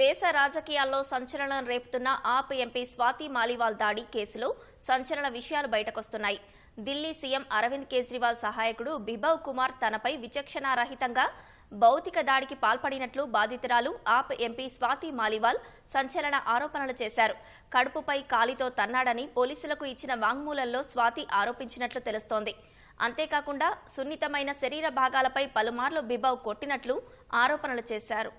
దేశ రాజకీయాల్లో సంచలనం రేపుతున్న ఆప్ ఎంపీ స్వాతి మాలివాల్ దాడి కేసులో సంచలన విషయాలు బయటకొస్తున్నాయి. ఢిల్లీ సీఎం అరవింద్ కేజ్రీవాల్ సహాయకుడు బిభవ్ కుమార్ తనపై విచక్షణారహితంగా భౌతిక దాడికి పాల్పడినట్లు బాధితురాలు ఆప్ ఎంపీ స్వాతి మాలివాల్ సంచలన ఆరోపణలు చేశారు. కడుపుపై కాలితో తన్నాడని పోలీసులకు ఇచ్చిన వాంగ్మూలంలో స్వాతి ఆరోపించినట్లు తెలుస్తోంది. అంతేకాకుండా సున్నితమైన శరీర భాగాలపై పలుమార్లు బిభవ్ కొట్టినట్లు ఆరోపణలు చేశారు.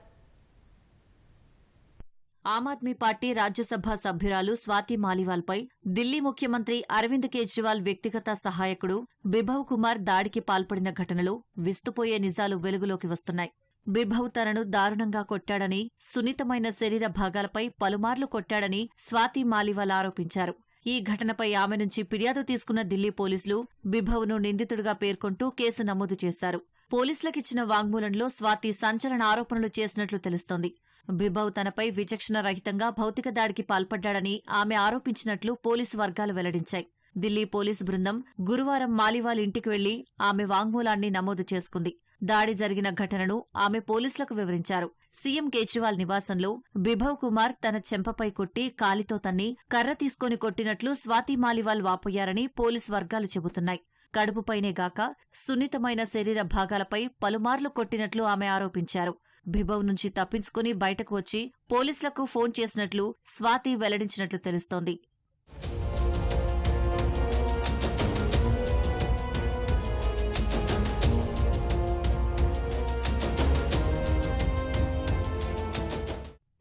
ఆమ్ ఆద్మీ పార్టీ రాజ్యసభ సభ్యురాలు స్వాతి మాలివాల్పై ఢిల్లీ ముఖ్యమంత్రి అరవింద్ కేజ్రీవాల్ వ్యక్తిగత సహాయకుడు బిభవ్ కుమార్ దాడికి పాల్పడిన ఘటనలో విస్తుపోయే నిజాలు వెలుగులోకి వస్తున్నాయి. బిభవ్ తనను దారుణంగా కొట్టాడని సున్నితమైన శరీర భాగాలపై పలుమార్లు కొట్టాడని స్వాతి మాలివాల్ ఆరోపించారు. ఈ ఘటనపై ఆమె నుంచి ఫిర్యాదు తీసుకున్న ఢిల్లీ పోలీసులు బిభవ్ను నిందితుడిగా పేర్కొంటూ కేసు నమోదు చేశారు. పోలీసులకిచ్చిన వాంగ్మూలంలో స్వాతి సంచలన ఆరోపణలు చేసినట్లు తెలుస్తోంది. బిభవ్ తనపై విచక్షణ రహితంగా భౌతిక దాడికి పాల్పడ్డాడని ఆమె ఆరోపించినట్లు పోలీసు వర్గాలు వెల్లడించాయి. ఢిల్లీ పోలీసు బృందం గురువారం మాలివాల్ ఇంటికి వెళ్ళి ఆమె వాంగ్మూలాన్ని నమోదు చేసుకుంది. దాడి జరిగిన ఘటనను ఆమె పోలీసులకు వివరించారు. సీఎం కేజ్రీవాల్ నివాసంలో బిభవ్ కుమార్ తన చెంపపై కొట్టి కాలితో తన్ని కర్ర తీసుకొని కొట్టినట్లు స్వాతి మాలివాల్ వాపోయారని పోలీసు వర్గాలు చెబుతున్నాయి. కడుపుపైనేగాక సున్నితమైన శరీర భాగాలపై పలుమార్లు కొట్టినట్లు ఆమె ఆరోపించారు. బిబౌ నుంచి తప్పించుకుని బయటకు వచ్చి పోలీసులకు ఫోన్ చేసినట్లు స్వాతి వెల్లడించినట్లు తెలుస్తోంది.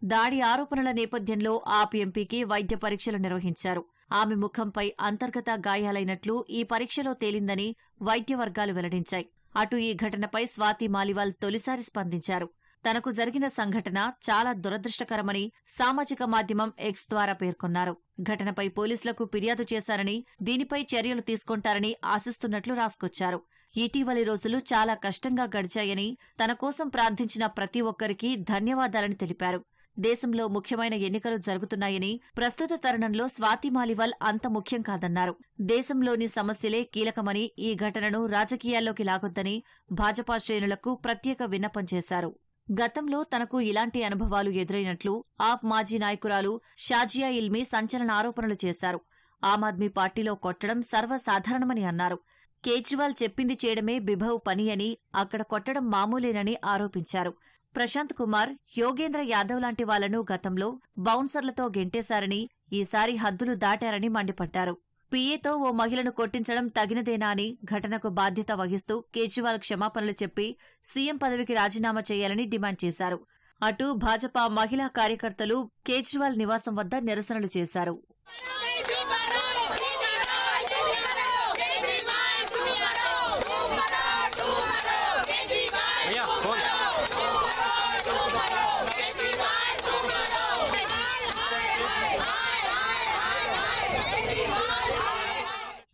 దాడి ఆరోపణల నేపథ్యంలో ఆప్ ఎంపీకి వైద్య పరీక్షలు నిర్వహించారు. ఆమె ముఖంపై అంతర్గత గాయాలైనట్లు ఈ పరీక్షలో తేలిందని వైద్య వర్గాలు వెల్లడించాయి. అటు ఈ ఘటనపై స్వాతి మాలివాల్ తొలిసారి స్పందించారు. తనకు జరిగిన సంఘటన చాలా దురదృష్టకరమని సామాజిక మాధ్యమం ఎక్స్ ద్వారా పేర్కొన్నారు. ఘటనపై పోలీసులకు ఫిర్యాదు చేశారని దీనిపై చర్యలు తీసుకుంటారని ఆశిస్తున్నట్లు రాసుకొచ్చారు. ఇటీవలి రోజులు చాలా కష్టంగా గడిచాయని తన కోసం ప్రార్థించిన ప్రతి ఒక్కరికీ ధన్యవాదాలని తెలిపారు. దేశంలో ముఖ్యమైన ఎన్నికలు జరుగుతున్నాయని ప్రస్తుత తరుణంలో స్వాతి మాలివాల్ అంత ముఖ్యం కాదన్నారు. దేశంలోని సమస్యలే కీలకమని ఈ ఘటనను రాజకీయాల్లోకి లాగొద్దని భాజపా శ్రేణులకు ప్రత్యేక విన్నపం చేశారు. గతంలో తనకు ఇలాంటి అనుభవాలు ఎదురైనట్లు ఆప్ మాజీ నాయకురాలు షాజియా ఇల్మీ సంచలన ఆరోపణలు చేశారు. ఆమ్ ఆద్మీ పార్టీలో కొట్టడం సర్వసాధారణమని అన్నారు. కేజ్రీవాల్ చెప్పింది చేయడమే బిభవ్ పని అని అక్కడ కొట్టడం మామూలేనని ఆరోపించారు. ప్రశాంత్ కుమార్ యోగేంద్ర యాదవ్ లాంటి వాళ్ళను గతంలో బౌన్సర్లతో గెంటేశారని ఈసారి హద్దులు దాటారని మండిపడ్డారు. పీఏతో ఓ మహిళను కొట్టించడం తగినదేనా అని ఘటనకు బాధ్యత వహిస్తూ కేజ్రీవాల్ క్షమాపణలు చెప్పి సీఎం పదవికి రాజీనామా చేయాలని డిమాండ్ చేశారు. అటు భాజపా మహిళా కార్యకర్తలు కేజ్రీవాల్ నివాసం వద్ద నిరసనలు చేశారు.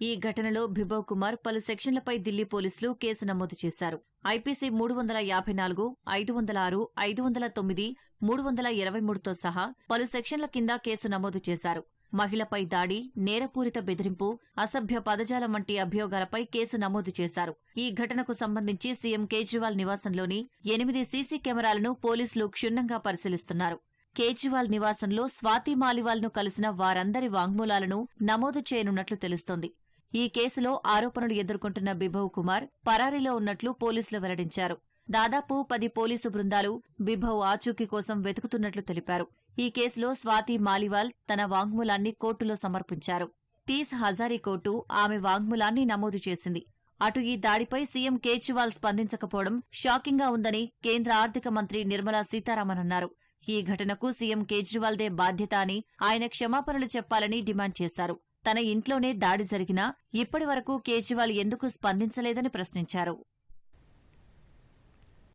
ఈ ఘటనలో బిభవ్ కుమార్ పలు సెక్షన్లపై ఢిల్లీ పోలీసులు కేసు నమోదు చేశారు. ఐపీసీ మూడు వందల యాభై నాలుగు ఐదు వందల ఆరు ఐదు వందల తొమ్మిది మూడు వందల ఇరవై మూడుతో సహా పలు సెక్షన్ల కింద కేసు నమోదు చేశారు. మహిళపై దాడి నేరపూరిత బెదిరింపు అసభ్య పదజాలం వంటి అభియోగాలపై కేసు నమోదు చేశారు. ఈ ఘటనకు సంబంధించి సీఎం కేజ్రీవాల్ నివాసంలోని ఎనిమిది సీసీ కెమెరాలను పోలీసులు క్షుణ్ణంగా పరిశీలిస్తున్నారు. కేజ్రీవాల్ నివాసంలో స్వాతి మాలివాల్ను కలిసిన వారందరి వాంగ్మూలాలను నమోదు చేయనున్నట్లు తెలుస్తోంది. ఈ కేసులో ఆరోపణలు ఎదుర్కొంటున్న బిభవ్ కుమార్ పరారీలో ఉన్నట్లు పోలీసులు వెల్లడించారు. దాదాపు పది పోలీసు బృందాలు బిభవ్ ఆచూకీ కోసం వెతుకుతున్నట్లు తెలిపారు. ఈ కేసులో స్వాతి మాలివాల్ తన వాంగ్మూలాన్ని కోర్టులో సమర్పించారు. తీస్ హజారీ కోర్టు ఆమె వాంగ్మూలాన్ని నమోదు చేసింది. అటు ఈ దాడిపై సీఎం కేజ్రీవాల్ స్పందించకపోవడం షాకింగ్గా ఉందని కేంద్ర ఆర్థిక మంత్రి నిర్మలా సీతారామన్ అన్నారు. ఈ ఘటనకు సీఎం కేజ్రీవాల్దే బాధ్యత అని ఆయన క్షమాపణలు చెప్పాలని డిమాండ్ చేశారు. తన ఇంట్లోనే దాడి జరిగినా ఇప్పటి వరకు కేజ్రీవాల్ ఎందుకు స్పందించలేదని ప్రశ్నించారు.